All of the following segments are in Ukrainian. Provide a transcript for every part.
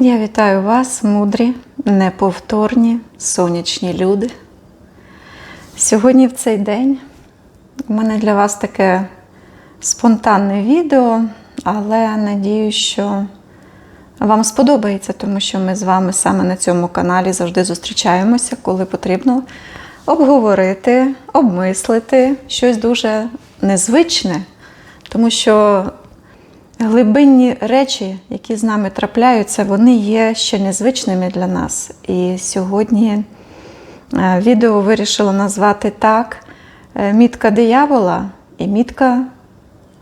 Я вітаю вас, мудрі, неповторні, сонячні люди. Сьогодні в цей день у мене для вас таке спонтанне відео, але надію, що вам сподобається, тому що ми з вами саме на цьому каналі завжди зустрічаємося, коли потрібно обговорити, обмислити щось дуже незвичне, тому що глибинні речі, які з нами трапляються, вони є ще незвичними для нас. І сьогодні е, відео вирішила назвати так: е, мітка диявола і мітка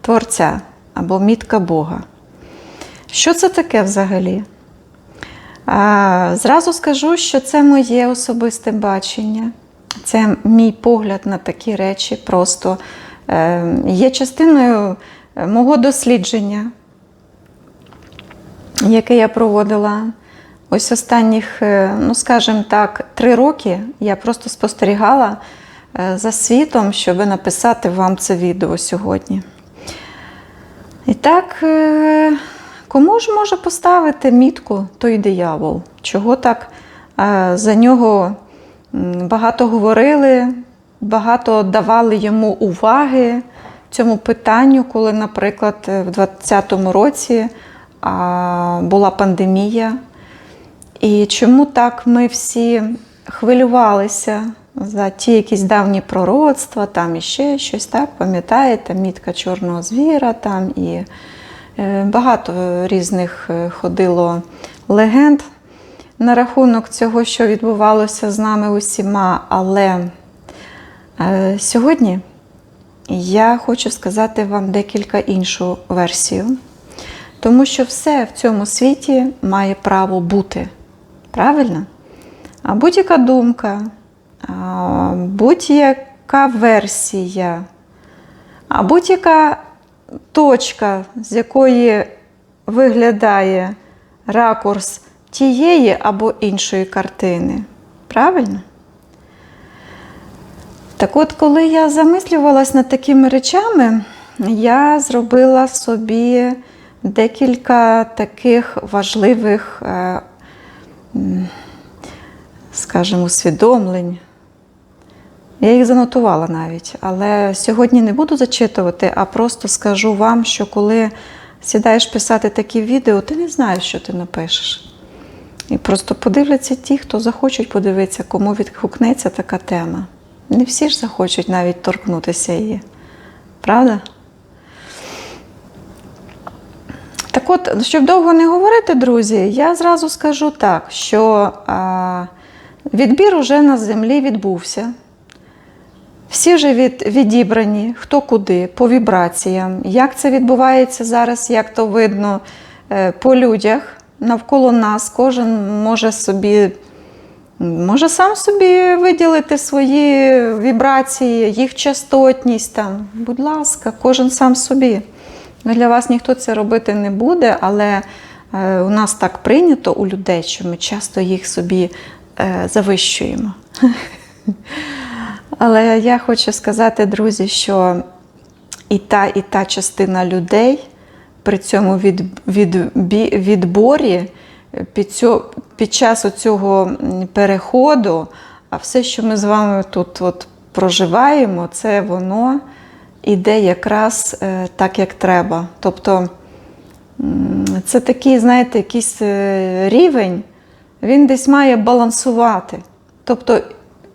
Творця або мітка Бога. Що це таке взагалі? Зразу скажу, що це моє особисте бачення, це мій погляд на такі речі, просто е, є частиною е, мого дослідження, яке я проводила. Ось останніх, е, ну скажімо так, три роки я просто спостерігала е, за світом, щоб написати вам це відео сьогодні. І так, е, кому ж може поставити мітку той диявол? Чого так за нього багато говорили, багато давали йому уваги цьому питанню, коли, наприклад, в 2020 році була пандемія. І чому так ми всі хвилювалися за ті якісь давні пророцтва, там іще щось, так, пам'ятаєте, мітка чорного звіра, там і е, багато різних е, ходило легенд на рахунок цього, що відбувалося з нами усіма. Але е, сьогодні я хочу сказати вам декілька іншу версію. Тому що все в цьому світі має право бути. Правильно? А будь-яка думка, будь-яка версія, а будь-яка точка, з якої виглядає ракурс тієї або іншої картини. Правильно? Так от, коли я замислювалась над такими речами, я зробила собі декілька таких важливих, е, скажімо, усвідомлень. Я їх занотувала навіть, але сьогодні не буду зачитувати, а просто скажу вам, що коли сідаєш писати такі відео, ти не знаєш, що ти напишеш. І просто подивляться ті, хто захочуть подивитися, кому відгукнеться така тема. Не всі ж захочуть навіть торкнутися її. Правда? Так от, щоб довго не говорити, друзі, я зразу скажу так, що а, відбір уже на землі відбувся. Всі вже від, відібрані, хто куди, по вібраціям. Як це відбувається зараз, як то видно е, по людях навколо нас, кожен може собі, може сам собі виділити свої вібрації, їх частотність там. Будь ласка, кожен сам собі. Ну, Для вас ніхто це робити не буде, але е, у нас так прийнято у людей, що ми часто їх собі е, завищуємо. Але я хочу сказати, друзі, що і та, і та частина людей при цьому від, від, відборі під, цьо, під час цього переходу, а все, що ми з вами тут от проживаємо, це воно іде якраз е, так, як треба. Тобто це такий, знаєте, якийсь е, рівень, він десь має балансувати. Тобто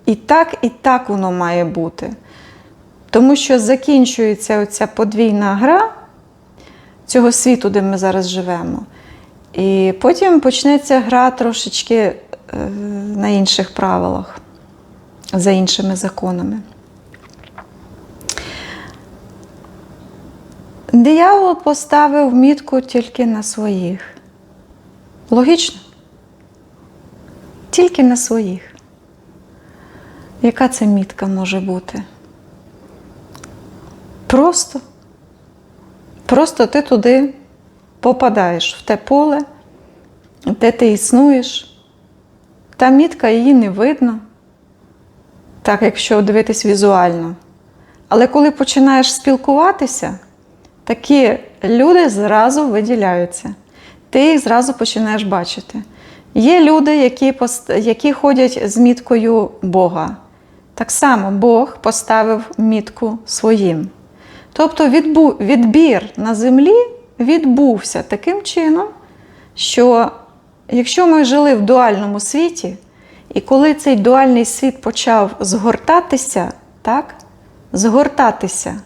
і так, і так воно має бути. Тому що закінчується оця подвійна гра цього світу, де ми зараз живемо. І потім почнеться гра трошечки е, на інших правилах, за іншими законами. Диявол поставив мітку тільки на своїх. Логічно? Тільки на своїх. Яка це мітка може бути? Просто. Просто ти туди попадаєш в те поле, де ти існуєш. Та мітка її не видно, так якщо дивитись візуально. Але коли починаєш спілкуватися, такі люди зразу виділяються. ти їх зразу починаєш бачити. Є люди, які, які ходять з міткою Бога. Так само Бог поставив мітку своїм. Тобто відбір на землі відбувся таким чином, що якщо ми жили в дуальному світі, і коли цей дуальний світ почав згортатися, так, згортатися,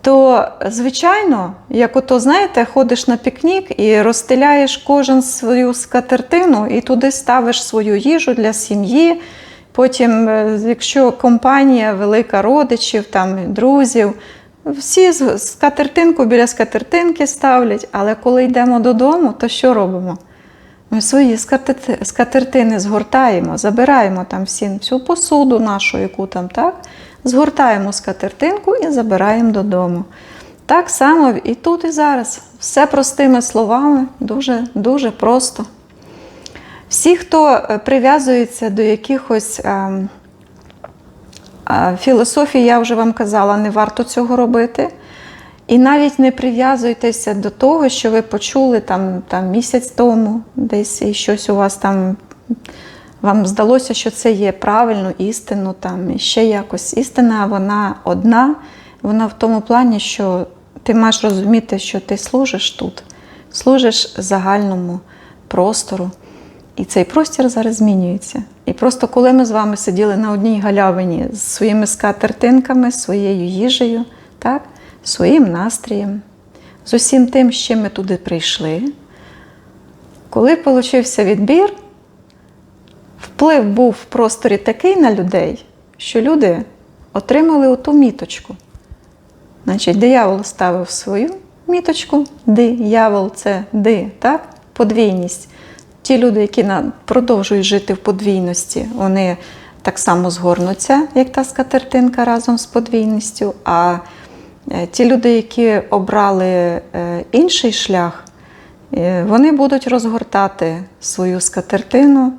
то, звичайно, як ото, знаєте, ходиш на пікнік і розстеляєш кожен свою скатертину і туди ставиш свою їжу для сім'ї. Потім, е, якщо компанія велика родичів, там, друзів, всі скатертинку біля скатертинки ставлять, але коли йдемо додому, то що робимо? Ми свої скатертини згортаємо, забираємо там всі, всю посуду нашу, яку там, так? Згортаємо скатертинку і забираємо додому. Так само і тут, і зараз. Все простими словами, дуже, дуже просто. Всі, хто е, прив'язується до якихось ем, а, філософій, я вже вам казала, не варто цього робити. І навіть не прив'язуйтеся до того, що ви почули там, там місяць тому, десь і щось у вас там. Вам здалося, що це є правильно, істину, там і ще якось. Істина, вона одна, вона в тому плані, що ти маєш розуміти, що ти служиш тут, служиш загальному простору. І цей простір зараз змінюється. І просто коли ми з вами сиділи на одній галявині з своїми скатертинками, своєю їжею, так, своїм настроєм, з усім тим, з чим ми туди прийшли, коли получився відбір, вплив був в просторі такий на людей, що люди отримали оту міточку. Значить, диявол ставив свою міточку, диявол це ди, так? подвійність. Ті люди, які продовжують жити в подвійності, вони так само згорнуться, як та скатертинка разом з подвійністю. А е, ті люди, які обрали е, інший шлях, е, вони будуть розгортати свою скатертину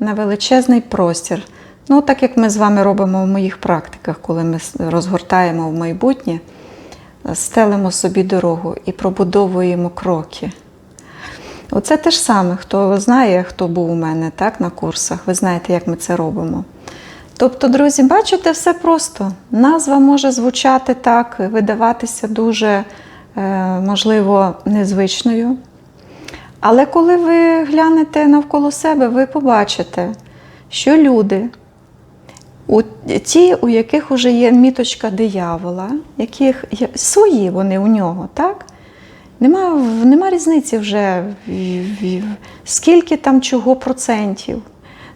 на величезний простір. Ну, так як ми з вами робимо в моїх практиках, коли ми розгортаємо в майбутнє, стелимо собі дорогу і пробудовуємо кроки. Оце те ж саме, хто знає, хто був у мене так, на курсах, ви знаєте, як ми це робимо. Тобто, друзі, бачите, все просто. Назва може звучати так, видаватися дуже, е, можливо, незвичною. Але коли ви глянете навколо себе, ви побачите, що люди, ті, у яких вже є міточка диявола, яких свої вони у нього, так? Нема, нема різниці вже, скільки там чого процентів.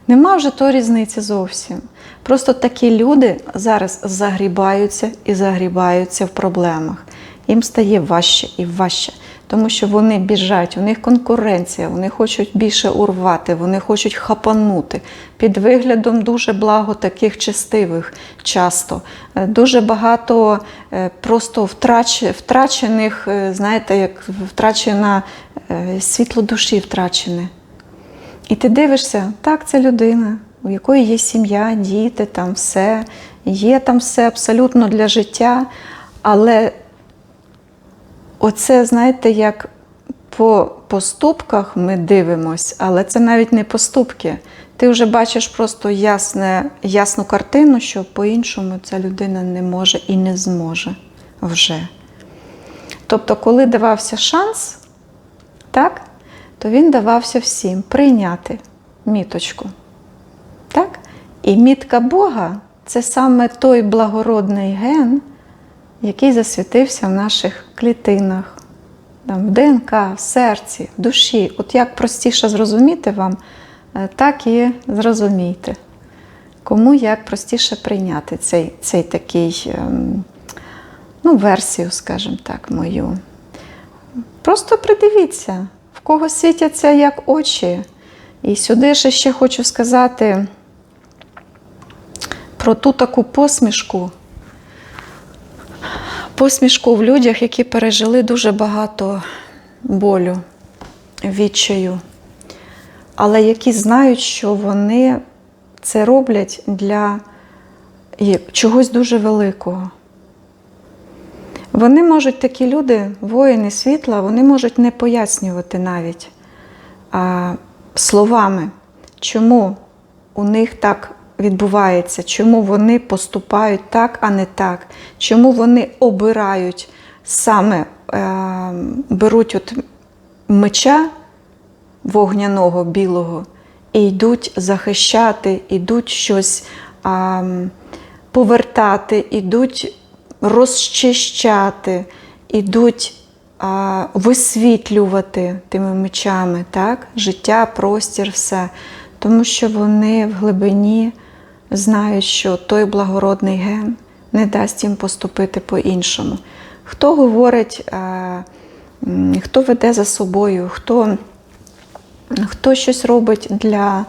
Нема вже то різниці зовсім. Просто такі люди зараз загрібаються і загрібаються в проблемах. Їм стає важче і важче, тому що вони біжать, у них конкуренція, вони хочуть більше урвати, вони хочуть хапанути під виглядом дуже благо таких честивих часто. Е, Дуже багато е, просто втрач, втрачених, е, знаєте, як втрачена світло душі втрачене. І ти дивишся, так, це людина, у якої є сім'я, діти, там все, є там все абсолютно для життя. Але оце, знаєте, як по поступках ми дивимось, але це навіть не поступки. Ти вже бачиш просто ясне, ясну картину, що по-іншому ця людина не може і не зможе вже. Тобто, коли давався шанс, так, то він давався всім прийняти міточку. Так? І мітка Бога це саме той благородний ген, який засвітився в наших клітинах, там, в ДНК, в серці, в душі. От як простіше зрозуміти вам, е, так і зрозумійте. Кому як простіше прийняти цей, цей такий, ем, ну, версію, скажімо так, мою. Просто придивіться, в кого світяться як очі. І сюди ще ще хочу сказати про ту таку посмішку. Посмішку в людях, які пережили дуже багато болю, відчаю, але які знають, що вони це роблять для чогось дуже великого. Вони можуть, такі люди, воїни світла, вони можуть не пояснювати навіть а, словами, чому у них так відбувається, чому вони поступають так, а не так, чому вони обирають саме е, беруть от меча вогняного білого і йдуть захищати, йдуть щось м, повертати, йдуть розчищати, ідуть а, висвітлювати тими мечами, так? життя, простір, все. Тому що вони в глибині знають, що той благородний ген не дасть їм поступити по-іншому. Хто говорить, е, хто веде за собою, хто, хто щось робить для